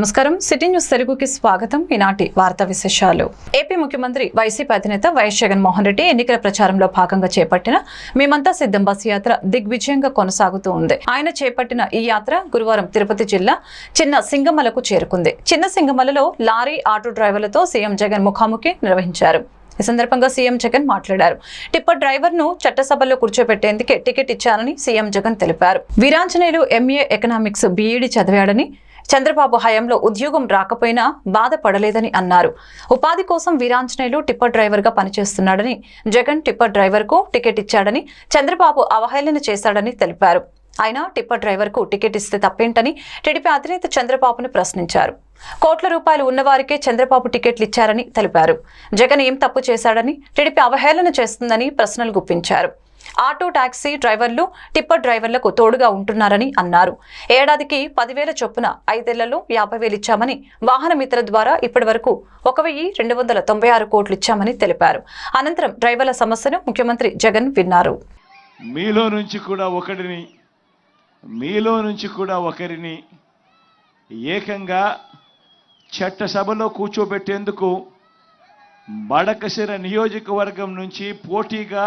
నమస్కారం. City news తెలుగుకి స్వాగతం. ఈనాటి వార్తా విశేషాలు. ఏపీ ముఖ్యమంత్రి వైసీపీ అధినేత వైఎస్ జగన్మోహన్ రెడ్డి ఎన్నికల ప్రచారంలో భాగంగా చేపట్టిన మేమంతా సిద్ధం బస్ యాత్ర దిగ్విజయంగా కొనసాగుతూ ఉంది. ఆయన చేపట్టిన ఈ యాత్ర గురువారం తిరుపతి జిల్లా చిన్న సింగమలకు చేరుకుంది. చిన్న సింగమలలో లారీ ఆటో డ్రైవర్లతో సీఎం జగన్ ముఖాముఖి నిర్వహించారు. ఈ సందర్భంగా సీఎం జగన్ మాట్లాడారు. టిప్పర్ డ్రైవర్ను చట్టసభలో కూర్చోబెట్టేందుకే టికెట్ ఇచ్చారని సీఎం జగన్ తెలిపారు. Veeranjaneyulu MA economics B Ed చదివాడని Chandrababu హయాంలో ఉద్యోగం రాకపోయినా బాధపడలేదని అన్నారు. ఉపాధి కోసం వీరాంజనేయులు టిప్పర్ డ్రైవర్గా పనిచేస్తున్నాడని జగన్ టిప్పర్ డ్రైవర్కు టికెట్ ఇచ్చాడని చంద్రబాబు అవహేళన చేశాడని తెలిపారు. ఆయన టిప్పర్ డ్రైవర్కు టికెట్ ఇస్తే తప్పేంటని టీడీపీ అధినేత చంద్రబాబును ప్రశ్నించారు. కోట్ల రూపాయలు ఉన్నవారికే చంద్రబాబు టికెట్లు ఇచ్చారని తెలిపారు. జగన్ ఏం తప్పు చేశాడని టీడీపీ అవహేళన చేస్తుందని ప్రశ్నలు గుప్పించారు. ఆటో టాక్సీ డ్రైవర్లు టిప్పర్ డ్రైవర్లకు తోడుగా ఉంటున్నారని అన్నారు. ఏడాదికి పదివేల చొప్పున ఐదేళ్ళలో యాభై వేలు ఇచ్చామని వాహన మిత్ర ద్వారా ఇప్పటి వరకు ఒక వెయ్యి రెండు వందల తొంభై ఆరు కోట్లు ఇచ్చామని తెలిపారు. అనంతరం డ్రైవర్ల సమస్యను ముఖ్యమంత్రి జగన్ విన్నారు. మీలో నుంచి కూడా ఒకరిని మీలో నుంచి కూడా ఒకరిని ఏకంగా చట్టసభలో కూర్చోబెట్టేందుకు బడకసిర నియోజకవర్గం నుంచి పోటీగా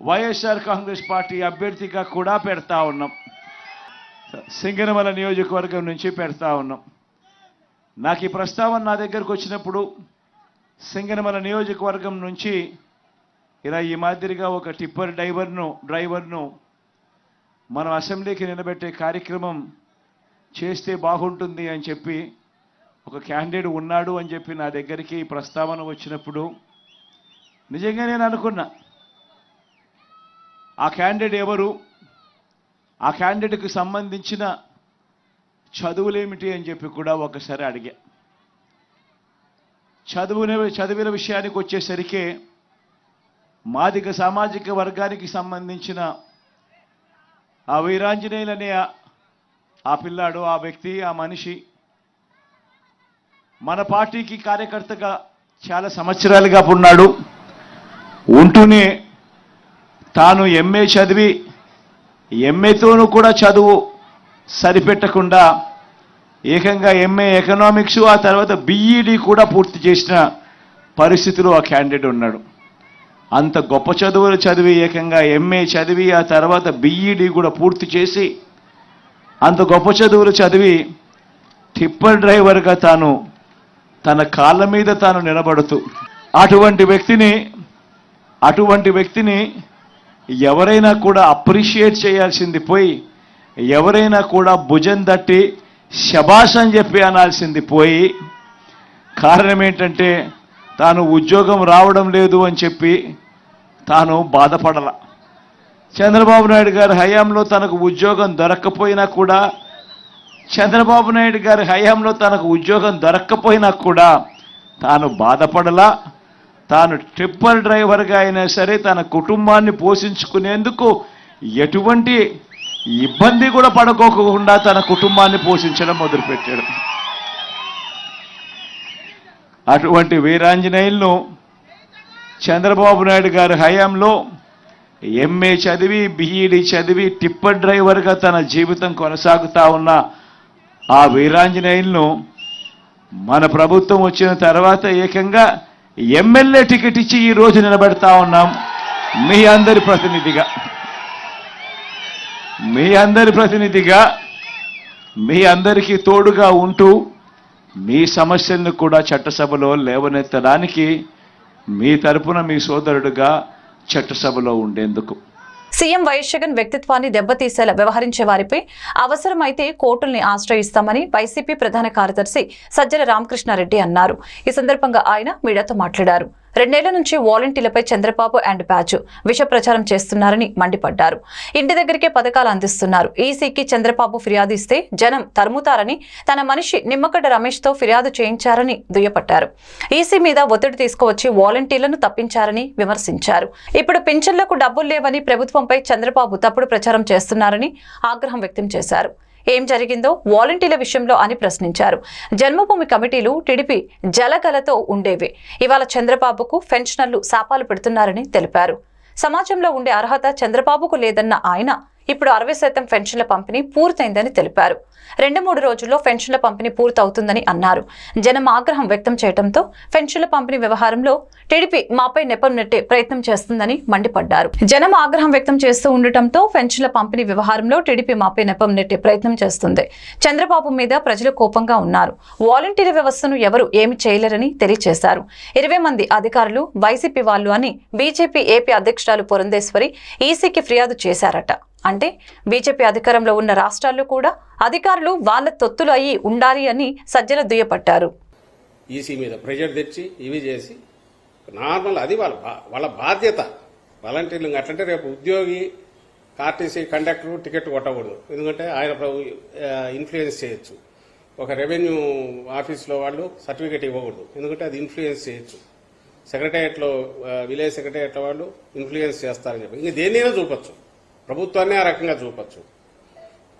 వైఎస్ఆర్ కాంగ్రెస్ పార్టీ అభ్యర్థిగా కూడా పెడతా ఉన్నాం. సింగనమల నియోజకవర్గం నుంచి పెడతా ఉన్నాం. నాకు ఈ ప్రస్తావన నా దగ్గరకు వచ్చినప్పుడు సింగనమల నియోజకవర్గం నుంచి ఇలా ఈ మాదిరిగా ఒక టిప్పర్ డ్రైవర్ను డ్రైవర్ను మనం అసెంబ్లీకి నిలబెట్టే కార్యక్రమం చేస్తే బాగుంటుంది అని చెప్పి ఒక క్యాండిడేట్ ఉన్నాడు అని చెప్పి నా దగ్గరికి ఈ ప్రస్తావన వచ్చినప్పుడు నిజంగా నేను అనుకున్నా. ఆ క్యాండిడేట్ ఎవరు? ఆ క్యాండిడేట్కి సంబంధించిన చదువులేమిటి అని చెప్పి కూడా ఒకసారి అడిగా. చదువునే చదివిన విషయానికి వచ్చేసరికి మాదిక సామాజిక వర్గానికి సంబంధించిన ఆ వీరాంజనేయులనే ఆ పిల్లాడు ఆ వ్యక్తి ఆ మనిషి మన పార్టీకి కార్యకర్తగా చాలా సంవత్సరాలుగా ఉన్నాడు. ఉంటూనే తాను ఎంఏ చదివి ఎంఏతోనూ కూడా చదువు సరిపెట్టకుండా ఏకంగా ఎంఏ ఎకనామిక్స్ ఆ తర్వాత బీఈడి కూడా పూర్తి చేసిన పరిస్థితిలో ఆ క్యాండిడేట్ ఉన్నాడు. అంత గొప్ప చదువులు చదివి ఏకంగా ఎంఏ చదివి ఆ తర్వాత బీఈడి కూడా పూర్తి చేసి అంత గొప్ప చదువులు చదివి టిప్పర్ డ్రైవర్గా తాను తన కాళ్ళ మీద తాను నిలబడుతూ అటువంటి వ్యక్తిని అటువంటి వ్యక్తిని ఎవరైనా కూడా అప్రిషియేట్ చేయాల్సింది పోయి ఎవరైనా కూడా భుజం తట్టి శబాష్ అని చెప్పి అనాల్సింది పోయి కారణం ఏంటంటే తాను ఉద్యోగం రావడం లేదు అని చెప్పి తాను బాధపడల. చంద్రబాబు నాయుడు గారి హయాంలో తనకు ఉద్యోగం దొరక్కపోయినా కూడా చంద్రబాబు నాయుడు గారి హయాంలో తనకు ఉద్యోగం దొరక్కపోయినా కూడా తాను బాధపడలా. తాను ట్రిప్పర్ డ్రైవర్గా అయినా సరే తన కుటుంబాన్ని పోషించుకునేందుకు ఎటువంటి ఇబ్బంది కూడా పడుకోకుండా తన కుటుంబాన్ని పోషించడం మొదలుపెట్టాడు. అటువంటి వీరాంజనేయులను చంద్రబాబు నాయుడు గారి హయాంలో ఎంఏ చదివి బిఈడి చదివి టిప్పర్ డ్రైవర్గా తన జీవితం కొనసాగుతా ఉన్న ఆ వీరాంజనేయులను మన ప్రభుత్వం వచ్చిన తర్వాత ఏకంగా ఎమ్మెల్యే టికెట్ ఇచ్చి ఈ రోజు నిలబెడతా ఉన్నాం. మీ అందరి ప్రతినిధిగా. మీ అందరి ప్రతినిధిగా మీ అందరికీ తోడుగా ఉంటూ మీ సమస్యలను కూడా చట్టసభలో లేవనెత్తడానికి మీ తరపున మీ సోదరుడుగా చట్టసభలో ఉండేందుకు. సీఎం వైఎస్ జగన్ వ్యక్తిత్వాన్ని దెబ్బతీసేలా వ్యవహరించే వారిపై అవసరమైతే కోర్టుల్ని ఆశ్రయిస్తామని వైసీపీ ప్రధాన కార్యదర్శి సజ్జల రామకృష్ణారెడ్డి అన్నారు. ఈ సందర్భంగా ఆయన మీడియాతో మాట్లాడారు. రెండేళ్ళ నుంచి వాలంటీర్లపై చంద్రబాబు అండ్ బ్యాచ్ విష ప్రచారం చేస్తున్నారని మండిపడ్డారు. ఇంటి దగ్గరికే పథకాలు అందిస్తున్నారు. ఈసీకి చంద్రబాబు ఫిర్యాదు ఇస్తే జనం తరుముతారని తన మనిషి నిమ్మగడ్డ రమేష్తో ఫిర్యాదు చేయించారని దుయ్యపట్టారు. ఈసీ మీద ఒత్తిడి తీసుకువచ్చి వాలంటీర్లను తప్పించారని విమర్శించారు. ఇప్పుడు పింఛన్లకు డబ్బులు లేవని ప్రభుత్వంపై చంద్రబాబు తప్పుడు ప్రచారం చేస్తున్నారని ఆగ్రహం వ్యక్తం చేశారు. ఏం జరిగిందో వాలంటీర్ల విషయంలో అని ప్రశ్నించారు. జన్మభూమి కమిటీలు టీడీపీ జలగలతో ఉండేవి. ఇవాళ చంద్రబాబుకు పెన్షనర్లు శాపాలు పెడుతున్నారని తెలిపారు. సమాజంలో ఉండే అర్హత చంద్రబాబుకు లేదన్న ఆయన ఇప్పుడు అరవై శాతం పెన్షన్ల పంపిణీ పూర్తయిందని తెలిపారు. రెండు మూడు రోజుల్లో పెన్షన్ల పంపిణీ పూర్తవుతుందని అన్నారు. జనం ఆగ్రహం వ్యక్తం చేయడంతో పెన్షన్ల పంపిణీ వ్యవహారంలో టీడీపీ మాపై నెపం నెట్టే ప్రయత్నం చేస్తుందని మండిపడ్డారు. జనం ఆగ్రహం వ్యక్తం చేస్తూ ఉండటంతో పెన్షన్ల పంపిణీ వ్యవహారంలో టీడీపీ మాపై నెపం నెట్టే ప్రయత్నం చేస్తుంది. చంద్రబాబు మీద ప్రజలు కోపంగా ఉన్నారు. వాలంటీర్ వ్యవస్థను ఎవరు ఏమి చేయలేరని తెలియజేశారు ఇరవై మంది అధికారులు వైసీపీ వాళ్ళు అని బీజేపీ ఏపీ అధ్యక్షురాలు పురంధేశ్వరి ఈసీకి ఫిర్యాదు చేశారట. అంటే బీజేపీ అధికారంలో ఉన్న రాష్ట్రాల్లో కూడా అధికారులు వాళ్ళ తొత్తులు అయి ఉండాలి అని సజ్జల దుయ్యపట్టారు ఈసీ మీద ప్రెషర్ తెచ్చి ఇవి చేసి నార్మల్ అది వాళ్ళ బా- వాళ్ళ బాధ్యత. వాలంటీర్లు అట్లంటే రేపు ఉద్యోగి ఆర్టీసీ కండక్టర్ టికెట్ కొట్టకూడదు. ఎందుకంటే ఆయన ఇన్ఫ్లుయెన్స్ చేయొచ్చు. ఒక రెవెన్యూ ఆఫీస్లో వాళ్ళు సర్టిఫికేట్ ఇవ్వకూడదు. ఎందుకంటే అది ఇన్ఫ్లుయెన్స్ చేయొచ్చు. సెక్రటేరియట్లో విలేజ్ సెక్రటరియట్లో వాళ్ళు ఇన్ఫ్లుయెన్స్ చేస్తారని చెప్పి. ఇంక దేన్నైనా చూపొచ్చు. ప్రభుత్వాన్ని ఆ రకంగా చూపొచ్చు.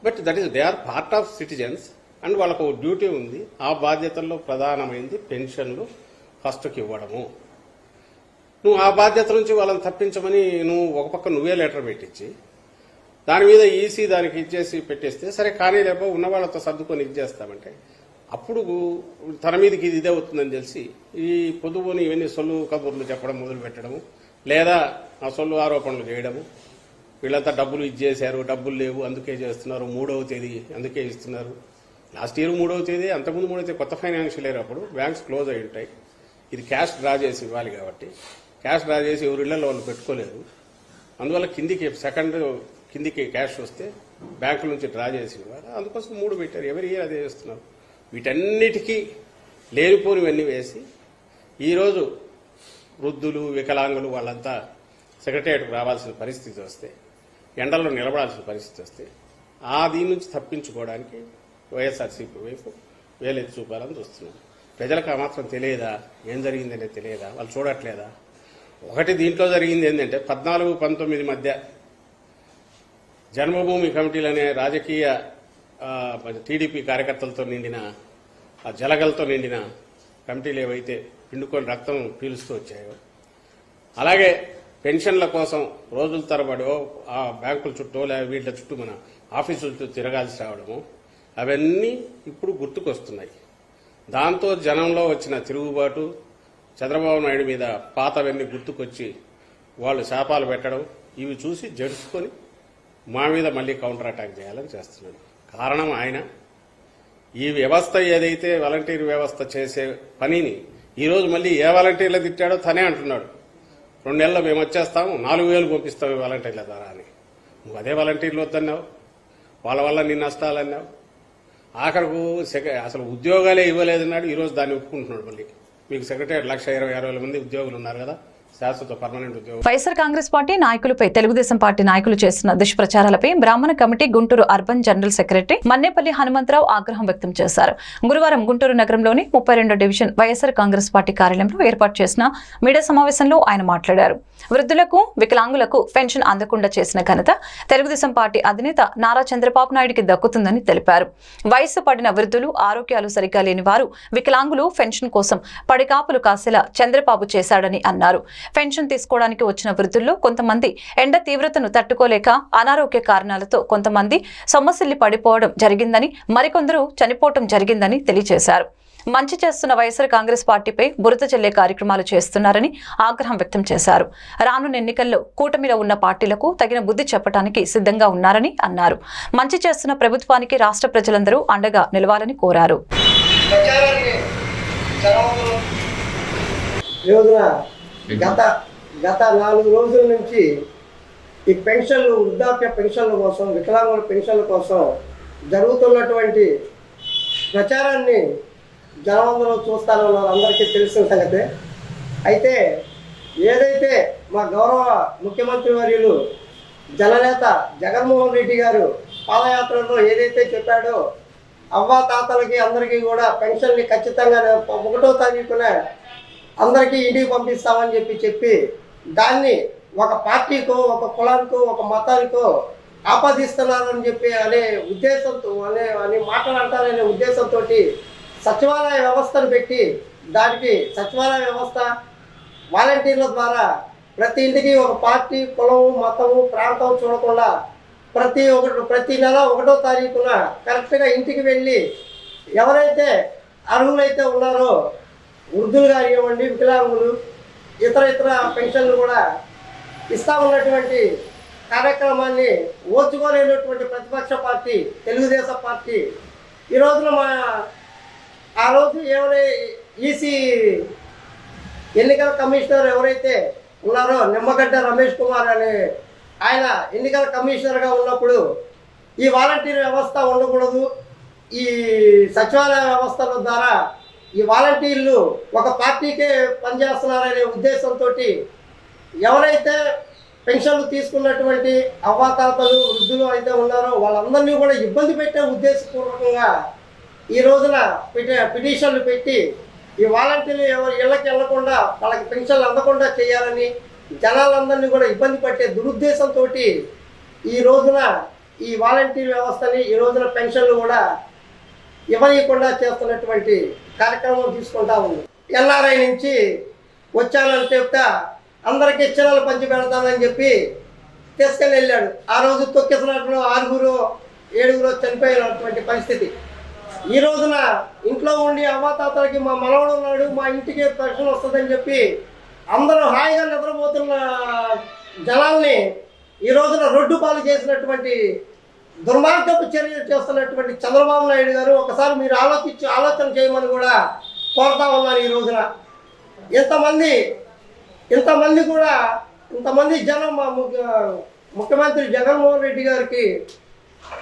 But that is they are part of citizens and వాళ్ళకు ఒక డ్యూటీ ఉంది. ఆ బాధ్యతల్లో ప్రధానమైంది పెన్షన్లు ఫస్ట్కి ఇవ్వడము. నువ్వు ఆ బాధ్యత నుంచి వాళ్ళని తప్పించమని నువ్వు ఒక పక్క నువ్వే లెటర్ పెట్టించి దాని మీద ఈసీ దానికి ఇచ్చేసి పెట్టేస్తే సరే కానీ లేకపోతే ఉన్న వాళ్ళతో సర్దుకొని ఇచ్చేస్తామంటే అప్పుడు తన మీదకి ఇది ఇదే అవుతుందని తెలిసి ఈ పొదుపుని ఇవన్నీ సొల్లు కబుర్లు చెప్పడం మొదలు పెట్టడము లేదా ఆ సొల్లు ఆరోపణలు చేయడము వీళ్ళంతా డబ్బులు ఇచ్చేశారు డబ్బులు లేవు అందుకే చేస్తున్నారు మూడవ తేదీ అందుకే ఇస్తున్నారు. లాస్ట్ ఇయర్ మూడవ తేదీ అంతకుముందు మూడవ తేదీ కొత్త ఫైనాన్షియల్ ఇయర్ అప్పుడు బ్యాంక్స్ క్లోజ్ అయి ఉంటాయి. ఇది క్యాష్ డ్రా చేసి ఇవ్వాలి కాబట్టి. క్యాష్ డ్రా చేసి ఎవరి ఇళ్ళలో వాళ్ళు పెట్టుకోలేదు. అందువల్ల కిందికి సెకండ్ కిందికి క్యాష్ వస్తే బ్యాంకుల నుంచి డ్రా చేసి ఇవ్వాలి. అందుకోసం మూడు పెట్టారు. ఎవరి ఇయర్ అదే చేస్తున్నారు. వీటన్నిటికీ లేనిపోనివన్నీ వేసి ఈరోజు వృద్ధులు వికలాంగులు వాళ్ళంతా సెక్రటేరియట్కు రావాల్సిన పరిస్థితి వస్తే ఎండల్లో నిలబడాల్సిన పరిస్థితి వస్తే ఆ దీని నుంచి తప్పించుకోవడానికి వైఎస్ఆర్సీపీ వైపు వేలెత్తి చూపాలని చూస్తున్నాం. ప్రజలకు ఆ మాత్రం తెలియదా? ఏం జరిగిందనే తెలియదా? వాళ్ళు చూడట్లేదా? ఒకటి దీంట్లో జరిగింది ఏంటంటే పద్నాలుగు పంతొమ్మిది మధ్య జన్మభూమి కమిటీలు అనే రాజకీయ టీడీపీ కార్యకర్తలతో నిండిన ఆ జలగలతో నిండిన కమిటీలు ఏవైతే పిండుకొని రక్తం పీలుస్తూ వచ్చాయో అలాగే పెన్షన్ల కోసం రోజుల తరబడో ఆ బ్యాంకుల చుట్టూ లేదా వీళ్ళ చుట్టూ మన ఆఫీసుల చుట్టూ తిరగాల్సి రావడము అవన్నీ ఇప్పుడు గుర్తుకొస్తున్నాయి. దాంతో జనంలో వచ్చిన తిరుగుబాటు చంద్రబాబు నాయుడు మీద పాతవన్నీ గుర్తుకొచ్చి వాళ్ళు శాపాలు పెట్టడం ఇవి చూసి జడుచుకొని మా మీద మళ్ళీ కౌంటర్ అటాక్ చేయాలని చేస్తున్నాడు. కారణం ఆయన. ఈ వ్యవస్థ ఏదైతే వాలంటీర్ వ్యవస్థ చేసే పనిని ఈరోజు మళ్ళీ ఏ వాలంటీర్లు తిట్టాడో తనే అంటున్నాడు. రెండు నెలల్లో మేము వచ్చేస్తాము నాలుగు వేలు పంపిస్తాం వాలంటీర్ల ద్వారా అని. నువ్వు అదే వాలంటీర్లు వద్దన్నావు వాళ్ళ వల్ల నీ నష్టాలన్నావు ఆఖరకు సెక- అసలు ఉద్యోగాలే ఇవ్వలేదన్నాడు ఈరోజు దాన్ని ఒప్పుకుంటున్నాడు మళ్ళీ. మీకు సెక్రటరీ లక్ష ఇరవై ఆరు వేల మంది ఉద్యోగులు ఉన్నారు కదా. వైఎస్ఆర్ కాంగ్రెస్ పార్టీ నాయకులపై తెలుగుదేశం పార్టీ నాయకులు చేస్తున్న దుష్ప్రచారాలపై బ్రాహ్మణ committee Guntur urban general secretary Mannepalli Hanumantharao ఆగ్రహం వ్యక్తం చేశారు. గురువారం గుంటూరు నగరంలోని ముప్పై రెండో డివిజన్ వైఎస్ఆర్ కాంగ్రెస్ పార్టీ కార్యాలయంలో ఏర్పాటు చేసిన మీడియా సమావేశంలో ఆయన మాట్లాడారు. వృద్ధులకు వికలాంగులకు పెన్షన్ అందకుండా చేసిన ఘనత తెలుగుదేశం పార్టీ అధినేత నారా చంద్రబాబు నాయుడికి దక్కుతుందని తెలిపారు. వయసు పడిన వృద్ధులు ఆరోగ్యాలు సరిగా లేని వారు వికలాంగులు పెన్షన్ కోసం పడికాపులు కాసేలా చంద్రబాబు చేశాడని అన్నారు. పెన్షన్ తీసుకోవడానికి వచ్చిన వృద్ధుల్లో కొంతమంది ఎండ తీవ్రతను తట్టుకోలేక అనారోగ్య కారణాలతో కొంతమంది సొమ్మసిల్లి పడిపోవడం జరిగిందని మరికొందరు చనిపోవడం జరిగిందని తెలియజేశారు. మంచి చేస్తున్న వైఎస్ఆర్ కాంగ్రెస్ పార్టీపై బురద చెల్లే కార్యక్రమాలు చేస్తున్నారని ఆగ్రహం వ్యక్తం చేశారు. రానున్న ఎన్నికల్లో కూటమిలో ఉన్న పార్టీలకు తగిన బుద్ధి చెప్పడానికి సిద్ధంగా ఉన్నారని అన్నారు. మంచి చేస్తున్న ప్రభుత్వానికి రాష్ట్ర ప్రజలందరూ అండగా నిలవాలని కోరారు. Mm-hmm. గత గత నాలుగు రోజుల నుంచి ఈ పెన్షన్లు వృద్ధాప్య పెన్షన్ల కోసం వికలాంగుల పెన్షన్ల కోసం జరుగుతున్నటువంటి ప్రచారాన్ని జనవందరూ చూస్తాను అందరికీ తెలిసిన సంగతే. అయితే ఏదైతే మా గౌరవ ముఖ్యమంత్రి వర్యులు జననేత జగన్మోహన్ రెడ్డి గారు పాదయాత్రలో ఏదైతే చెప్పాడో అవ్వా తాతలకి అందరికీ కూడా పెన్షన్ని ఖచ్చితంగా ఒకటో తారీఖున అందరికీ ఇంటికి పంపిస్తామని చెప్పి చెప్పి దాన్ని ఒక పార్టీకో ఒక కులానికో ఒక మతానికో ఆపాదిస్తున్నారని చెప్పి అనే ఉద్దేశంతో అనే అని మాట్లాడతారనే ఉద్దేశంతో సచివాలయ వ్యవస్థను పెట్టి దానికి సచివాలయ వ్యవస్థ వాలంటీర్ల ద్వారా ప్రతి ఇంటికి ఒక పార్టీ కులము మతము ప్రాంతం చూడకుండా ప్రతి ఒకటి ప్రతి నెల ఒకటో తారీఖున కరెక్ట్గా ఇంటికి వెళ్ళి ఎవరైతే అర్హులైతే ఉన్నారో వృద్ధులు కానివ్వండి వికలాంగులు ఇతర ఇతర పెన్షన్లు కూడా ఇస్తా ఉన్నటువంటి కార్యక్రమాన్ని ఓర్చుకోలేనటువంటి ప్రతిపక్ష పార్టీ తెలుగుదేశం పార్టీ. ఈ రోజున మా ఆ రోజు ఎవరై ఈసీ ఎన్నికల కమిషనర్ ఎవరైతే ఉన్నారో నిమ్మగడ్డ రమేష్ కుమార్ అనే ఆయన ఎన్నికల కమిషనర్గా ఉన్నప్పుడు ఈ వాలంటీర్ వ్యవస్థ ఉండకూడదు. ఈ సచివాలయ వ్యవస్థల ద్వారా ఈ వాలంటీర్లు ఒక పార్టీకే పనిచేస్తున్నారనే ఉద్దేశంతో ఎవరైతే పెన్షన్లు తీసుకున్నటువంటి అవ్వాతాతలు వృద్ధులు అయితే ఉన్నారో వాళ్ళందరినీ కూడా ఇబ్బంది పెట్టే ఉద్దేశపూర్వకంగా ఈ రోజున పిటి పిటిషన్లు పెట్టి ఈ వాలంటీర్లు ఎవరు ఇళ్ళకి వెళ్ళకుండా వాళ్ళకి పెన్షన్లు అందకుండా చేయాలని జనాలందరినీ కూడా ఇబ్బంది పట్టే దురుద్దేశంతో ఈ రోజున ఈ వాలంటీర్ వ్యవస్థని ఈ రోజున పెన్షన్లు కూడా ఇవ్వనీయకుండా చేస్తున్నటువంటి కార్యక్రమం తీసుకుంటా ఉంది. ఎల్ఆర్ఐ నుంచి వచ్చానని చెప్తా అందరికీ చిన్నలు పంచి పెడతానని చెప్పి తీసుకెళ్ళి వెళ్ళాడు ఆ రోజు తొక్కిసినట్లు ఆరుగురు ఏడుగురు చనిపోయినటువంటి పరిస్థితి. ఈ రోజున ఇంట్లో ఉండి అవ్వాతాతలకి మా మనవడు ఉన్నాడు మా ఇంటికి పెన్షన్ వస్తుందని చెప్పి అందరూ హాయిగా నిద్రపోతున్న జనాల్ని ఈ రోజున రొడ్డు పాలు చేసినటువంటి దుర్మార్గపు చర్యలు చేస్తున్నటువంటి చంద్రబాబు నాయుడు గారు ఒకసారి మీరు ఆలోచించి ఆలోచన చేయమని కూడా కోరుతా ఉన్నాను ఈ రోజున. ఇంతమంది ఇంతమంది కూడా ఇంతమంది జనం మా ముఖ్య- ముఖ్యమంత్రి జగన్మోహన్ రెడ్డి గారికి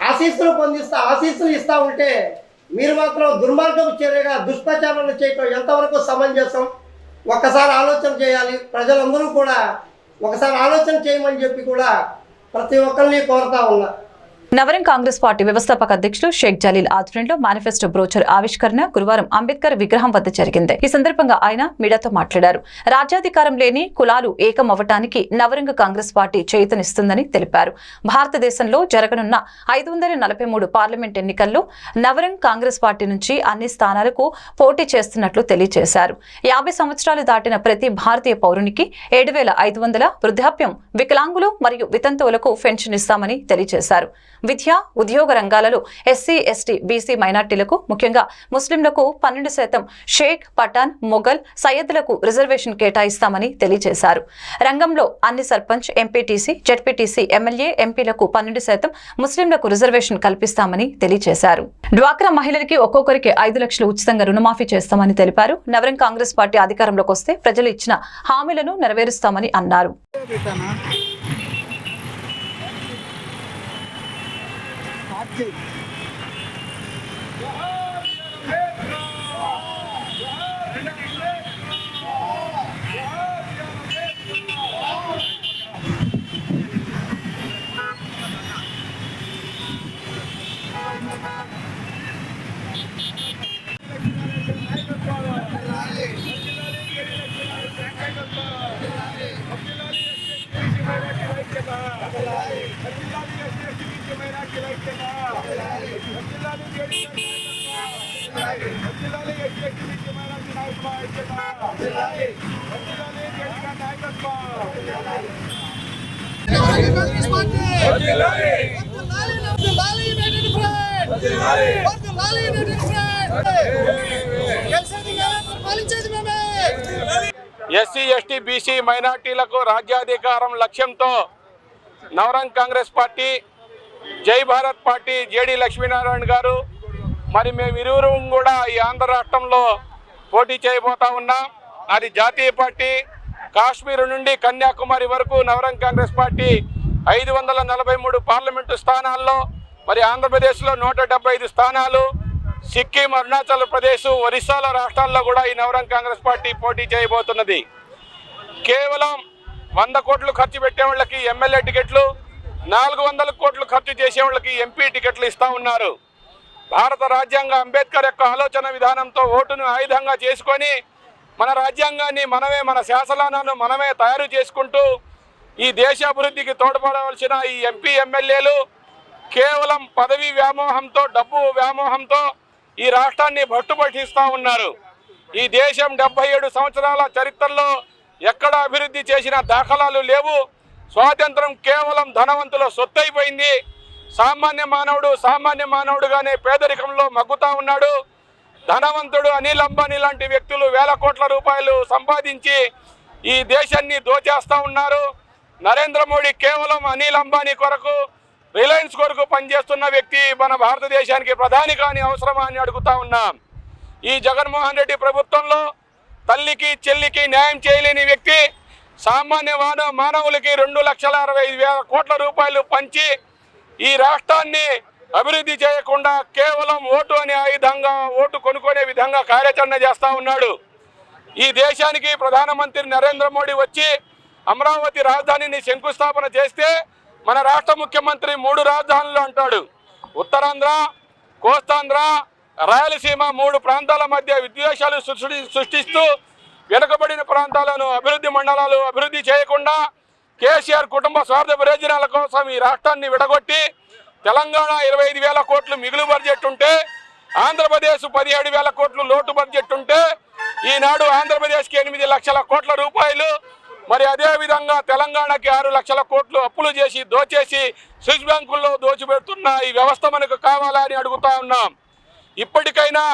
ఆశీస్సులు పొందిస్తా ఆశీస్సులు ఇస్తూ ఉంటే మీరు మాత్రం దుర్మార్గపు చర్యగా దుష్ప్రచారాలు చేయటం ఎంతవరకు సమంజసం? ఒక్కసారి ఆలోచన చేయాలి. ప్రజలందరూ కూడా ఒకసారి ఆలోచన చేయమని చెప్పి కూడా ప్రతి ఒక్కరిని కోరుతా ఉన్నా. నవరం కాంగ్రెస్ పార్టీ వ్యవస్థాపక అధ్యక్షులు షేక్ జలీల్ ఆధ్వర్యంలో మేనిఫెస్టో బ్రోచర్ ఆవిష్కరణ గురువారం అంబేద్కర్ విగ్రహం వద్ద జరిగింది. ఈ సందర్భంగా ఆయన మీడియాతో మాట్లాడారు. రాజ్యాధికారం లేని కులాలు ఏకం అవ్వటానికి నవరంగ కాంగ్రెస్ పార్టీ చేతనిస్తుందని తెలిపారు. భారతదేశంలో జరగనున్న ఐదు వందల నలభై మూడు పార్లమెంట్ ఎన్నికల్లో నవరంగ్ కాంగ్రెస్ పార్టీ నుంచి అన్ని స్థానాలకు పోటీ చేస్తున్నట్లు తెలియజేశారు. యాభై సంవత్సరాలు దాటిన ప్రతి భారతీయ పౌరునికి ఏడు వేల ఐదు వందల వృద్ధాప్యం వికలాంగులు మరియు వితంతువులకు పెన్షన్ ఇస్తామని తెలియజేశారు. విద్య ఉద్యోగ రంగాలలో ఎస్సీ ఎస్టీ బీసీ మైనార్టీలకు ముఖ్యంగా ముస్లింలకు పన్నెండు శాతం షేక్ పఠాన్ మొఘల్ సయ్యద్లకు రిజర్వేషన్ కేటాయిస్తామని తెలియజేశారు. రంగంలో అన్ని సర్పంచ్ ఎంపీటీసీ జడ్పీటీసీ ఎమ్మెల్యే ఎంపీలకు పన్నెండు శాతం ముస్లింలకు రిజర్వేషన్ కల్పిస్తామని తెలియజేశారు. డ్వాక్రా మహిళలకి ఒక్కొక్కరికి ఐదు లక్షలు ఉచితంగా రుణమాఫీ చేస్తామని తెలిపారు. నవరం కాంగ్రెస్ పార్టీ అధికారంలోకి వస్తే ప్రజలు ఇచ్చిన హామీలను నెరవేరుస్తామని అన్నారు. জি ఎస్సీ ఎస్టీ బీసీ మైనార్టీలకు రాజ్యాధికారం లక్ష్యంతో నవరంగ్ కాంగ్రెస్ పార్టీ జై భారత్ పార్టీ జేడి లక్ష్మీనారాయణ గారు మరి మేము ఇరువురు కూడా ఈ ఆంధ్ర రాష్ట్రంలో పోటీ చేయబోతా ఉన్నాం. అది జాతీయ పార్టీ కాశ్మీర్ నుండి కన్యాకుమారి వరకు నవరంగ్ కాంగ్రెస్ పార్టీ ఐదు వందల నలభై మూడు పార్లమెంటు స్థానాల్లో మరి ఆంధ్రప్రదేశ్లో నూట డెబ్బై ఐదు స్థానాలు సిక్కిం అరుణాచల్ ప్రదేశ్ ఒరిస్సాల రాష్ట్రాల్లో కూడా ఈ నవరంగ్ కాంగ్రెస్ పార్టీ పోటీ చేయబోతున్నది. కేవలం వంద కోట్లు ఖర్చు పెట్టే వాళ్ళకి ఎమ్మెల్యే టికెట్లు నాలుగు వందల కోట్లు ఖర్చు చేసే వాళ్ళకి ఎంపీ టికెట్లు ఇస్తా ఉన్నారు. భారత రాజ్యాంగ అంబేద్కర్ యొక్క ఆలోచన విధానంతో ఓటును ఆయుధంగా చేసుకొని మన రాజ్యాంగాన్ని మనమే మన శాసనాలను మనమే తయారు చేసుకుంటూ ఈ దేశ అభివృద్ధికి తోడ్పడవలసిన ఈ ఎంపీ ఎమ్మెల్యేలు కేవలం పదవి వ్యామోహంతో డబ్బు వ్యామోహంతో ఈ రాష్ట్రాన్ని భట్టుపట్టిస్తూ ఉన్నారు. ఈ దేశం డెబ్బై ఏడు సంవత్సరాల చరిత్రలో ఎక్కడ అభివృద్ధి చేసిన దాఖలాలు లేవు. స్వాతంత్రం కేవలం ధనవంతుల సొత్తు అయిపోయింది సామాన్య మానవుడు సామాన్య మానవుడుగానే పేదరికంలో మగ్గుతా ఉన్నాడు. ధనవంతుడు అనిల్ అంబానీ లాంటి వ్యక్తులు వేల కోట్ల రూపాయలు సంపాదించి ఈ దేశాన్ని దోచేస్తూ ఉన్నారు. నరేంద్ర మోడీ కేవలం అనిల్ అంబానీ కొరకు రిలయన్స్ కొరకు పనిచేస్తున్న వ్యక్తి మన భారతదేశానికి ప్రధాని కాని అవసరమా అని అడుగుతా ఉన్నాం. ఈ జగన్మోహన్ రెడ్డి ప్రభుత్వంలో తల్లికి చెల్లికి న్యాయం చేయలేని వ్యక్తి సామాన్య మానవ మానవులకి రెండు లక్షల అరవై ఐదు వేల కోట్ల రూపాయలు పంచి ఈ రాష్ట్రాన్ని అభివృద్ధి చేయకుండా కేవలం ఓటు అనే ఆయుధంగా ఓటు కొనుక్కునే విధంగా కార్యాచరణ చేస్తా ఉన్నాడు. ఈ దేశానికి ప్రధానమంత్రి నరేంద్ర మోడీ వచ్చి అమరావతి రాజధానిని శంకుస్థాపన చేస్తే మన రాష్ట్ర ముఖ్యమంత్రి మూడు రాజధానులు అంటాడు. ఉత్తరాంధ్ర కోస్తాంధ్ర రాయలసీమ మూడు ప్రాంతాల మధ్య విద్వేషాలు సృష్టి సృష్టిస్తూ వెనుకబడిన ప్రాంతాలను అభివృద్ధి మండలాలు అభివృద్ధి చేయకుండా కేసీఆర్ కుటుంబ స్వార్థ ప్రయోజనాల కోసం ఈ రాష్ట్రాన్ని విడగొట్టి తెలంగాణ ఇరవై ఐదు వేల కోట్లు మిగులు బడ్జెట్ ఉంటే ఆంధ్రప్రదేశ్ పదిహేడు వేల కోట్లు లోటు బడ్జెట్ ఉంటే ఈనాడు ఆంధ్రప్రదేశ్కి ఎనిమిది లక్షల కోట్ల రూపాయలు మరి అదేవిధంగా తెలంగాణకి ఆరు లక్షల కోట్లు అప్పులు చేసి దోచేసి స్విస్ బ్యాంకుల్లో దోచిపెడుతున్న ఈ వ్యవస్థ మనకు కావాలా అని అడుగుతా ఉన్నాం. ఇప్పటికైనా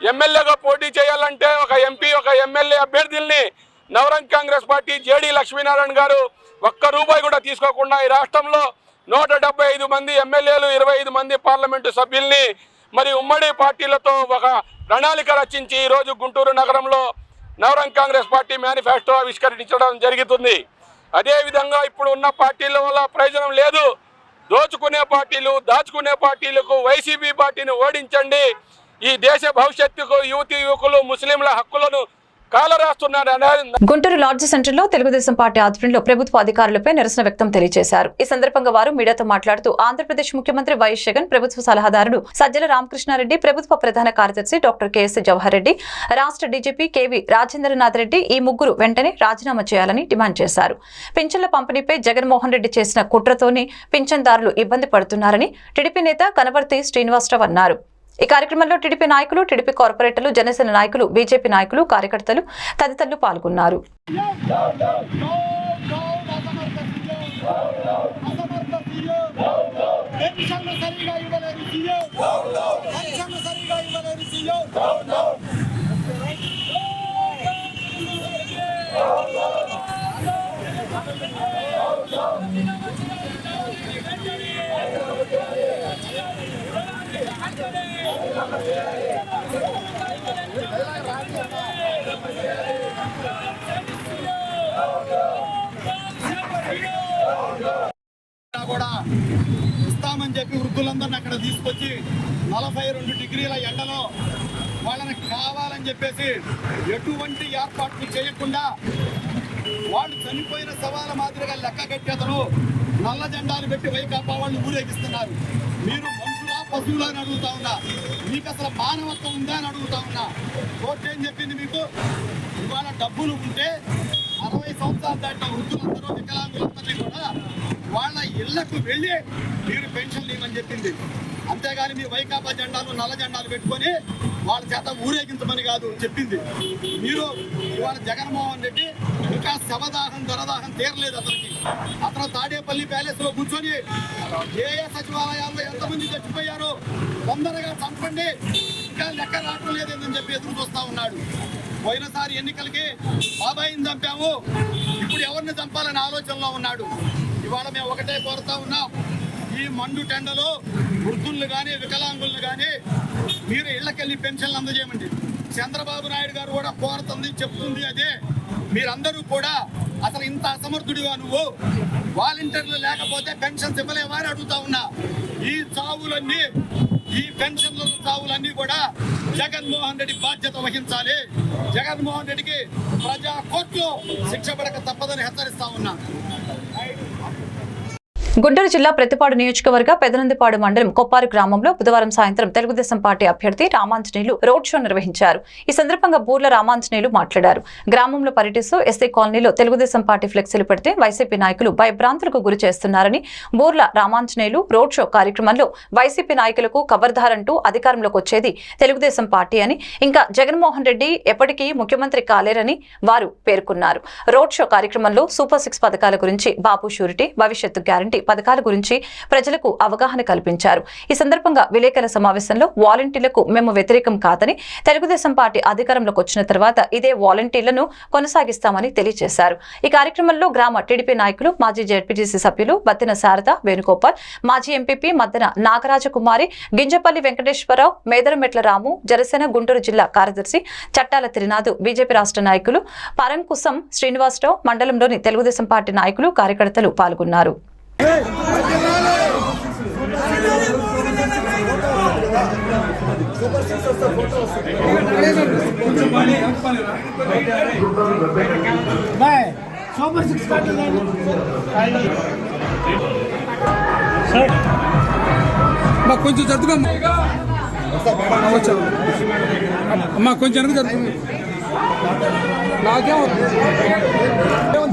ఎమ్మెల్యేగా పోటీ చేయాలంటే ఒక ఎంపీ ఒక ఎమ్మెల్యే అభ్యర్థుల్ని నవరంగ్ కాంగ్రెస్ పార్టీ జేడీ లక్ష్మీనారాయణ గారు ఒక్క రూపాయి కూడా తీసుకోకుండా ఈ రాష్ట్రంలో నూట డెబ్బై ఐదు మంది ఎమ్మెల్యేలు ఇరవై ఐదు మంది పార్లమెంటు సభ్యుల్ని మరి ఉమ్మడి పార్టీలతో ఒక ప్రణాళిక రచించి ఈరోజు గుంటూరు నగరంలో నవరంగ్ కాంగ్రెస్ పార్టీ మేనిఫెస్టో ఆవిష్కరించడం జరుగుతుంది. అదేవిధంగా ఇప్పుడు ఉన్న పార్టీల వల్ల ప్రయోజనం లేదు. దోచుకునే పార్టీలు దాచుకునే పార్టీలకు వైసీపీ పార్టీని ఓడించండి. ఈ దేశ భవిష్యత్తుకు యువతి యువకులు ముస్లింల హక్కులను గుంటూరు లాడ్జ్ సెంటర్లో తెలుగుదేశం పార్టీ ఆధ్వర్యంలో ప్రభుత్వ అధికారులపై నిరసన వ్యక్తం తెలియజేశారు. ఈ సందర్భంగా వారు మీడియాతో మాట్లాడుతూ ఆంధ్రప్రదేశ్ ముఖ్యమంత్రి వైఎస్ జగన్ ప్రభుత్వ సలహాదారుడు సజ్జల రామకృష్ణారెడ్డి ప్రభుత్వ ప్రధాన కార్యదర్శి డాక్టర్ కెఎస్ జవహర్ రెడ్డి రాష్ట్ర డీజీపీ కేవీ రాజేంద్రనాథ్ రెడ్డి ఈ ముగ్గురు వెంటనే రాజీనామా చేయాలని డిమాండ్ చేశారు. పింఛన్ల పంపిణీపై జగన్మోహన్ రెడ్డి చేసిన కుట్రతోనే పింఛన్దారులు ఇబ్బంది పడుతున్నారని టీడీపీ నేత కనబర్తి శ్రీనివాసరావు అన్నారు. ఈ కార్యక్రమంలో టీడీపీ నాయకులు టీడీపీ కార్పొరేటర్లు జనసేన నాయకులు బీజేపీ నాయకులు కార్యకర్తలు తదితరులు పాల్గొన్నారు పెన్షన్లు సరిగా ఇవ్వలేరు సీఎం పెన్షన్లు సరిగా ఇవ్వలేరు సీఎం కూడా ఇస్తామని చెప్పి వృద్ధులందరిని అక్కడ తీసుకొచ్చి నలభై రెండు డిగ్రీల ఎండలో వాళ్ళని కావాలని చెప్పేసి ఎటువంటి ఏర్పాట్లు చేయకుండా వాళ్ళు చనిపోయిన సవాల మాదిరిగా లెక్క కట్టేతను నల్ల జెండాలు పెట్టి వైకాపా వాళ్ళు ఊరేగిస్తున్నారు. మీరు మనుషులా అని అడుగుతా ఉన్నా. మీకు అసలు మానవత్వం ఉందా అని అడుగుతా ఉన్నా. కోర్టు ఏం చెప్పింది మీకు? ఇవాళ డబ్బులు ఉంటే అరవై సంవత్సరాలు దాటిన వృద్ధులందరూ వికలాంగులందరినీ కూడా వాళ్ళ ఇళ్ళకు వెళ్ళి మీరు పెన్షన్లు ఇవ్వమని చెప్పింది. అంతేగాని మీ వైకాపా జెండాలు నల్ల జెండాలు పెట్టుకొని వాళ్ళ చేత ఊరేగించమని కాదు చెప్పింది. మీరు ఇవాళ జగన్మోహన్ రెడ్డి ఇంకా శవదాహం దరదాహం తీరలేదు అతనికి. అతను తాడేపల్లి ప్యాలెస్లో కూర్చొని ఏ ఏ సచివాలయాల్లో ఎంతమంది చచ్చిపోయారో తొందరగా చంపండి. ఇంకా లెక్క రావటం లేదని చెప్పి ఎదురు చూస్తా ఉన్నాడు. పోయినసారి ఎన్నికలకి బాబాయిని చంపాము. ఇప్పుడు ఎవరిని చంపాలని ఆలోచనలో ఉన్నాడు. ఇవాళ మేము ఒకటే కోరుతా ఉన్నాం. ఈ మండు టెండలో వృద్ధుల్ని కానీ వికలాంగుల్ని కానీ మీరు ఇళ్ళకెళ్ళి పెన్షన్లు అందజేయమండి. చంద్రబాబు నాయుడు గారు కూడా కోరుతుంది చెప్తుంది అదే. మీరందరూ కూడా అసలు ఇంత అసమర్థుడిగా నువ్వు? వాలంటీర్లు లేకపోతే పెన్షన్స్ ఇవ్వలేవా అని అడుగుతా ఉన్నా. ఈ చావులన్నీ ఈ పెన్షన్ల చావులన్నీ కూడా జగన్మోహన్ రెడ్డి బాధ్యత వహించాలి. జగన్మోహన్ రెడ్డికి ప్రజా కోర్టులో శిక్ష పడక తప్పదని హెచ్చరిస్తా ఉన్నా. గుంటూరు జిల్లా ప్రతిపాడు నియోజకవర్గ పెదనందిపాడు మండలం కొప్పారు గ్రామంలో బుధవారం సాయంత్రం తెలుగుదేశం పార్టీ అభ్యర్థి రామాంజనేయులు రోడ్ షో నిర్వహించారు. ఈ సందర్భంగా బూర్ల రామాంజనేయులు మాట్లాడారు. గ్రామంలో పర్యటిస్తూ ఎస్సీ కాలనీలో తెలుగుదేశం పార్టీ ఫ్లెక్సీలు పెడితే వైసీపీ నాయకులు భయభ్రాంతులకు గురి చేస్తున్నారని బూర్ల రామాంజనేయులు రోడ్ షో కార్యక్రమంలో వైసీపీ నాయకులకు కబర్దారంటూ అధికారంలోకి వచ్చేది తెలుగుదేశం పార్టీ అని ఇంకా జగన్మోహన్ రెడ్డి ఎప్పటికీ ముఖ్యమంత్రి కాలేరని వారు పేర్కొన్నారు. రోడ్ షో కార్యక్రమంలో సూపర్ సిక్స్ పథకాల గురించి బాబు షూరిటీ భవిష్యత్తు గ్యారంటీ పథకాల గురించి ప్రజలకు అవగాహన కల్పించారు. ఈ సందర్భంగా విలేకరుల సమావేశంలో వాలంటీర్లకు మేము వ్యతిరేకం కాదని తెలుగుదేశం పార్టీ అధికారంలోకి వచ్చిన తర్వాత ఇదే వాలంటీర్లను కొనసాగిస్తామని తెలియజేశారు. ఈ కార్యక్రమంలో గ్రామ టీడీపీ నాయకులు మాజీ జెడ్పీటీసీ సభ్యులు బత్తిన శారద వేణుగోపాల్ మాజీ ఎంపీపీ మద్దన నాగరాజకుమారి గింజపల్లి వెంకటేశ్వరరావు మేదరమెట్ల రాము జనసేన గుంటూరు జిల్లా కార్యదర్శి చట్టాల త్రినాథ్ బీజేపీ రాష్ట్ర నాయకులు పరంకుసం శ్రీనివాసరావు మండలంలోని తెలుగుదేశం పార్టీ నాయకులు కార్యకర్తలు పాల్గొన్నారు. అమ్మా కొంచెం జరుగుతుంది అమ్మా కొంచెం వెనక జరుగుతుంది నాకేం తర్వాత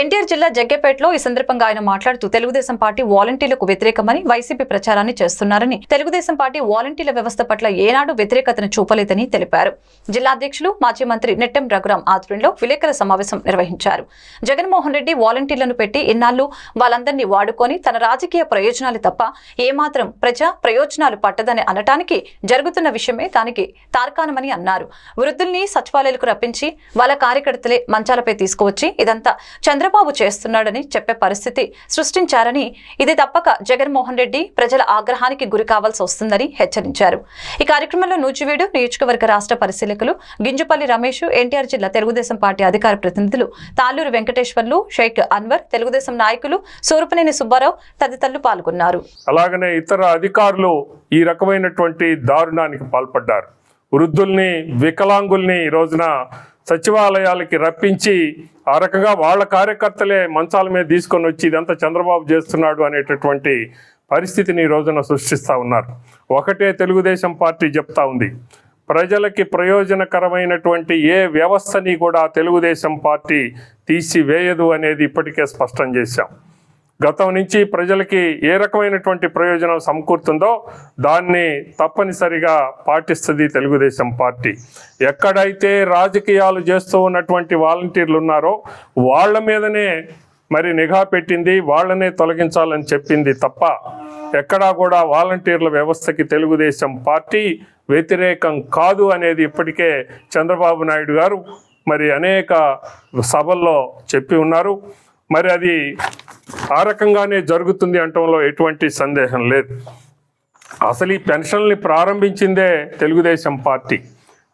ఎన్టీఆర్ జిల్లా జగ్గేపేటలో ఈ సందర్భంగా ఆయన మాట్లాడుతూ తెలుగుదేశం పార్టీ వాలంటీర్లకు వ్యతిరేకమని వైసీపీ ప్రచారాన్ని చేస్తున్నారని తెలుగుదేశం పార్టీ వాలంటీర్ల వ్యవస్థ పట్ల ఏనాడు వ్యతిరేకతను చూపలేదని తెలిపారు. జిల్లా అధ్యక్షులు మాజీ మంత్రి నెట్టెం రఘురాం ఆధ్వర్యంలో విలేకరుల సమావేశం నిర్వహించారు. జగన్మోహన్ రెడ్డి వాలంటీర్లను పెట్టి ఇన్నాళ్ళు వాళ్ళందరినీ వాడుకొని తన రాజకీయ ప్రయోజనాలు తప్ప ఏమాత్రం ప్రజా ప్రయోజనాలు పట్టదని అనటానికి జరుగుతున్న విషయమే దానికి తార్కాణమని అన్నారు. వృద్ధుల్ని సచివాలయాలకు రప్పించి వాళ్ళ కార్యకర్తలే మంచాలపై తీసుకువచ్చి ఇదంతా చంద్రబాబు చేస్తున్నాడని చెప్పే పరిస్థితి సృష్టించారని ఇది తప్పక జగన్మోహన్ రెడ్డి ప్రజల ఆగ్రహానికి గురి కావాల్సి వస్తుందని హెచ్చరించారు. ఈ కార్యక్రమంలో నూజివీడు నియోజకవర్గ రాష్ట్ర పరిశీలకులు గింజుపల్లి రమేష్ ఎన్టీఆర్ జిల్లా తెలుగుదేశం పార్టీ అధికార ప్రతినిధులు తాళ్ళూరు వెంకటేశ్వర్లు షేక్ అన్వర్ తెలుగుదేశం నాయకులు సూరపనేని సుబ్బారావు తదితరులు పాల్గొన్నారు. అలాగనే ఇతర అధికారులు ఈ రకమైనటువంటి దారుణానికి పాల్పడ్డారు. వృద్ధుల్ని వికలాంగుల్ని ఈ రోజున సచివాలయాలకి రప్పించి ఆ రకంగా వాళ్ళ కార్యకర్తలే మంచాల మీద తీసుకొని వచ్చి ఇదంతా చంద్రబాబు చేస్తున్నాడు అనేటటువంటి పరిస్థితిని ఈ రోజున సృష్టిస్తూ ఉన్నారు. ఒకటే తెలుగుదేశం పార్టీ చెప్తా ఉంది. ప్రజలకి ప్రయోజనకరమైనటువంటి ఏ వ్యవస్థని కూడా తెలుగుదేశం పార్టీ తీసివేయదు అనేది ఇప్పటికే స్పష్టం చేశాం. గతం నుంచి ప్రజలకి ఏ రకమైనటువంటి ప్రయోజనం సమకూరుతుందో దాన్ని తప్పనిసరిగా పాటిస్తుంది తెలుగుదేశం పార్టీ. ఎక్కడైతే రాజకీయాలు చేస్తూ ఉన్నటువంటి వాలంటీర్లు ఉన్నారో వాళ్ళ మీదనే మరి నిఘా పెట్టింది వాళ్ళనే తొలగించాలని చెప్పింది తప్ప ఎక్కడా కూడా వాలంటీర్ల వ్యవస్థకి తెలుగుదేశం పార్టీ వ్యతిరేకం కాదు అనేది ఇప్పటికే చంద్రబాబు నాయుడు గారు మరి అనేక సభల్లో చెప్పి ఉన్నారు. మరి అది ఆ రకంగానే జరుగుతుంది అంటంలో ఎటువంటి సందేహం లేదు. అసలు ఈ పెన్షన్ని ప్రారంభించిందే తెలుగుదేశం పార్టీ.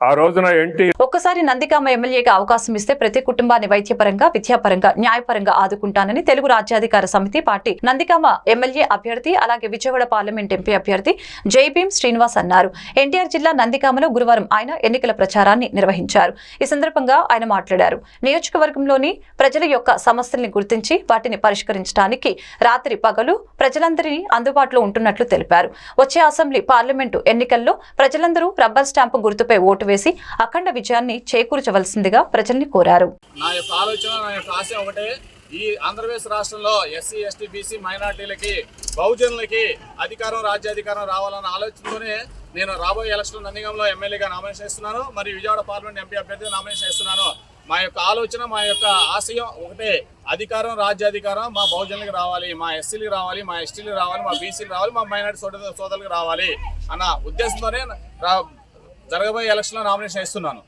ఆ రోజున ఎన్టీ ఒక్కసారి నందికామ ఎమ్మెల్యేగా అవకాశం ఇస్తే ప్రతి కుటుంబాన్ని వైద్యపరంగా విద్యాపరంగా న్యాయపరంగా ఆదుకుంటానని తెలుగు రాజ్యాధికార సమితి పార్టీ నందికామ ఎమ్మెల్యే అభ్యర్థి అలాగే విజయవాడ పార్లమెంట్ ఎంపీ అభ్యర్థి జైభీం శ్రీనివాస్ అన్నారు. ఎన్టీఆర్ జిల్లా నందికామలో గురువారం ఆయన ఎన్నికల ప్రచారాన్ని నిర్వహించారు. ఈ సందర్భంగా ఆయన మాట్లాడారు. నియోజకవర్గంలోని ప్రజల యొక్క సమస్యల్ని గుర్తించి వాటిని పరిష్కరించడానికి రాత్రి పగలు ప్రజలందరినీ అందుబాటులో ఉంటున్నట్లు తెలిపారు. వచ్చే అసెంబ్లీ పార్లమెంటు ఎన్నికల్లో ప్రజలందరూ రబ్బర్ స్టాంపు గుర్తుపై ఓటు వేసి అఖండ విజయాన్ని చేకూర్చవలసిందిగా ప్రజల్ని కోరారు. నా యొక్క ఆలోచన నా యొక్క ఆశ ఒకటే. ఈ ఆంధ్రప్రదేశ్ రాష్ట్రంలో ఎస్సీ ఎస్టీ బీసీ మైనార్టీలకి బహుజనులకి అధికారం రాజ్యాధికారం రావాలన్న ఆలోచనతోనే నేను రాబోయే ఎలక్షన్ నందిగంలో ఎమ్మెల్యేగా నామినేషన్ చేస్తున్నాను. మరియు విజయవాడ పార్లమెంట్ ఎంపీ అభ్యర్థిగా నామినేషన్ చేస్తున్నాను. మా యొక్క ఆలోచన మా యొక్క ఆశయం ఒకటే. అధికారం రాజ్యాధికారం మా బహుజనులకు రావాలి మా ఎస్సీలకు రావాలి మా ఎస్టీలకు రావాలి మా బీసీలు రావాలి మా మైనార్టీ సోదరులకు రావాలి అన్న ఉద్దేశంతోనే రా- జరగబోయే ఎలక్షన్లో నామినేషన్ వేస్తున్నాను.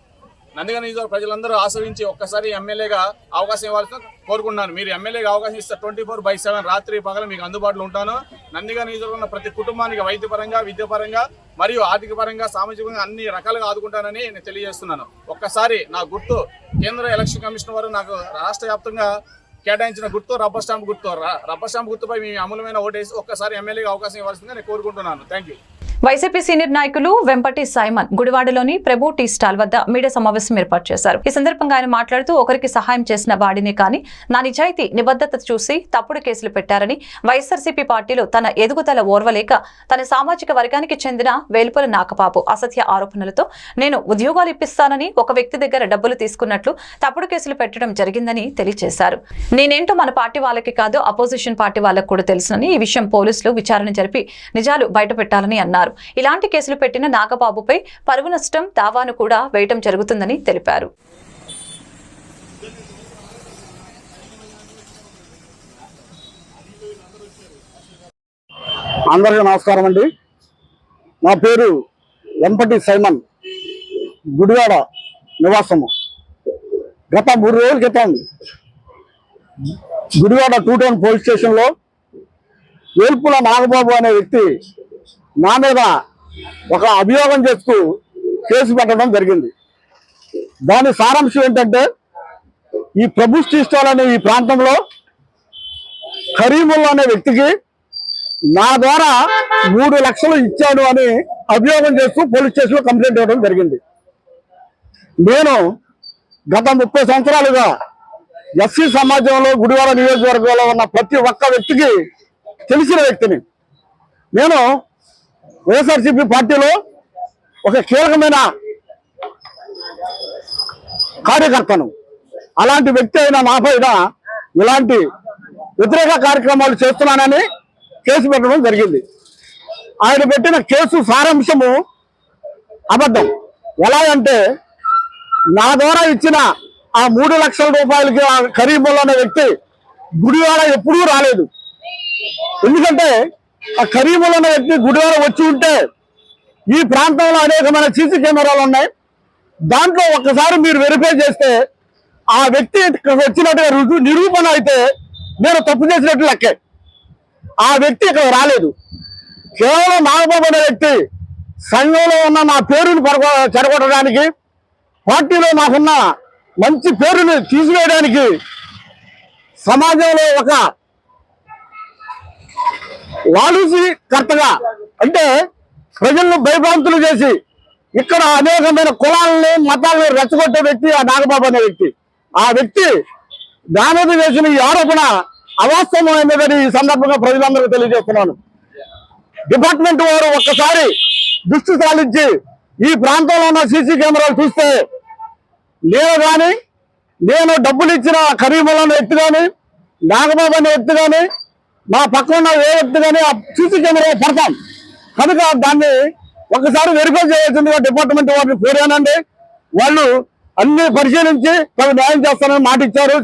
నందిగా నియోజకవర్గ ప్రజలందరూ ఆశ్రయించి ఒక్కసారి ఎమ్మెల్యేగా అవకాశం ఇవ్వాల్సిన కోరుకుంటున్నాను. మీరు ఎమ్మెల్యేగా అవకాశం ఇస్తే ట్వంటీ ఫోర్ బై సెవెన్ రాత్రి పగలు మీకు అందుబాటులో ఉంటాను. నందిగా నియోజకవర్గంలో ఉన్న ప్రతి కుటుంబానికి వైద్యపరంగా విద్యాపరంగా మరియు ఆర్థిక పరంగా సామాజికంగా అన్ని రకాలుగా ఆదుకుంటానని నేను తెలియజేస్తున్నాను. ఒక్కసారి నా గుర్తు కేంద్ర ఎలక్షన్ కమిషన్ వారు నాకు రాష్ట్ర వ్యాప్తంగా కేటాయించిన గుర్తు రబ్బర్ స్టాంప్ గుర్తు. రబ్బర్ స్టాంప్ గుర్తుపై మీ అమూలమైన ఓటేసి ఒక్కసారి ఎమ్మెల్యేగా అవకాశం ఇవ్వాల్సిందిగా నేను కోరుకుంటున్నాను. థ్యాంక్ యూ వైసీపీ సీనియర్ నాయకులు వెంపటి సైమన్ గుడివాడలోని ప్రభు టీ స్టాల్ వద్ద మీడియా సమావేశం ఏర్పాటు చేశారు. ఈ సందర్భంగా ఆయన మాట్లాడుతూ ఒకరికి సహాయం చేసిన వాడినే కానీ నా నిజాయితీ నిబద్ధత చూసి తప్పుడు కేసులు పెట్టారని వైఎస్ఆర్సీపీ పార్టీలో తన ఎదుగుదల ఓర్వలేక తన సామాజిక వర్గానికి చెందిన వేలుపల నాకపాపు అసత్య ఆరోపణలతో నేను ఉద్యోగాలు ఇప్పిస్తానని ఒక వ్యక్తి దగ్గర డబ్బులు తీసుకున్నట్లు తప్పుడు కేసులు పెట్టడం జరిగిందని తెలియజేశారు నేనేంటో మన పార్టీ వాళ్ళకి కాదు అపోజిషన్ పార్టీ వాళ్ళకు కూడా తెలుసునని ఈ విషయం పోలీసులు విచారణ జరిపి నిజాలు బయటపెట్టాలని అన్నారు. చేశారన్నారు ఇలాంటి కేసులు పెట్టిన నాగబాబుపై పరువు నష్టం దావాను కూడా వేయటం జరుగుతుందని తెలిపారు. అందరికీ నమస్కారం అండి. నా పేరు వెంపటి సైమన్. గుడివాడ నివాసము. గత మూడు రోజుల క్రితం గుడివాడ టూ టౌన్ పోలీస్ స్టేషన్లో వేల్పుల నాగబాబు అనే వ్యక్తి నా మీద ఒక అభియోగం చేస్తూ కేసు పెట్టడం జరిగింది. దాని సారాంశం ఏంటంటే ఈ ప్రభు స్టాల్ అనే ఈ ప్రాంతంలో కరీముల్లా అనే వ్యక్తికి నా ద్వారా మూడు లక్షలు ఇచ్చాను అని అభియోగం చేస్తూ పోలీస్ స్టేషన్లో కంప్లైంట్ ఇవ్వడం జరిగింది. నేను గత ముప్పై సంవత్సరాలుగా ఎస్సీ సమాజంలో గుడివాడ నియోజకవర్గంలో ఉన్న ప్రతి ఒక్క వ్యక్తికి తెలిసిన వ్యక్తిని. నేను వైఎస్ఆర్సీపీ పార్టీలో ఒక కీలకమైన కార్యకర్తను. అలాంటి వ్యక్తి అయిన నా పైన ఇలాంటి వ్యతిరేక కార్యక్రమాలు చేస్తున్నానని కేసు పెట్టడం జరిగింది. ఆయన పెట్టిన కేసు సారాంశము అబద్ధం. ఎలా అంటే నా ద్వారా ఇచ్చిన ఆ మూడు లక్షల రూపాయలకి ఆ కరీముల్లా అనే వ్యక్తి గుడివాడ ఎప్పుడూ రాలేదు. ఎందుకంటే ఆ కరీముల్లా అనే వ్యక్తి గుడివాడ వచ్చి ఉంటే ఈ ప్రాంతంలో అనేకమైన సీసీ కెమెరాలు ఉన్నాయి. దాంట్లో ఒక్కసారి మీరు వెరిఫై చేస్తే ఆ వ్యక్తి ఇక్కడికి వచ్చినట్టుగా రుజువు నిరూపణ అయితే నేను తప్పు చేసినట్టు లెక్కే. ఆ వ్యక్తి ఇక్కడ రాలేదు. కేవలం నాగబాబు అనే వ్యక్తి సంఘంలో ఉన్న నా పేరును పరగ చెడగొట్టడానికి పార్టీలో నాకున్న మంచి పేరుని తీసివేయడానికి సమాజంలో ఒక కర్తగా. అంటే ప్రజలను భయభ్రాంతులు చేసి ఇక్కడ అనేకమైన కులాలని మతాలను రెచ్చగొట్టే వ్యక్తి ఆ నాగబాబు అనే వ్యక్తి. ఆ వ్యక్తి దానది వేసిన ఈ ఆరోపణ అవాస్తవమైనదని ఈ సందర్భంగా ప్రజలందరికీ తెలియజేస్తున్నాను. డిపార్ట్మెంట్ వారు ఒక్కసారి దృష్టి సాధించి ఈ ప్రాంతంలో ఉన్న సీసీ కెమెరాలు చూస్తే నేను కానీ నేను డబ్బులు ఇచ్చిన ఖరీములు వ్యక్తి కానీ నాగబాబు అనే వ్యక్తి కానీ మా పక్కన ఉన్న ఏ వ్యక్తి కానీ ఆ సీసీ కెమెరా పడతాం. కనుక దాన్ని ఒకసారి వెరిఫై చేయాల్సిందిగా డిపార్ట్మెంట్ వారిని కోరానండి. వాళ్ళు అన్ని పరిశీలించి తగు న్యాయం చేస్తానని మాట ఇచ్చారు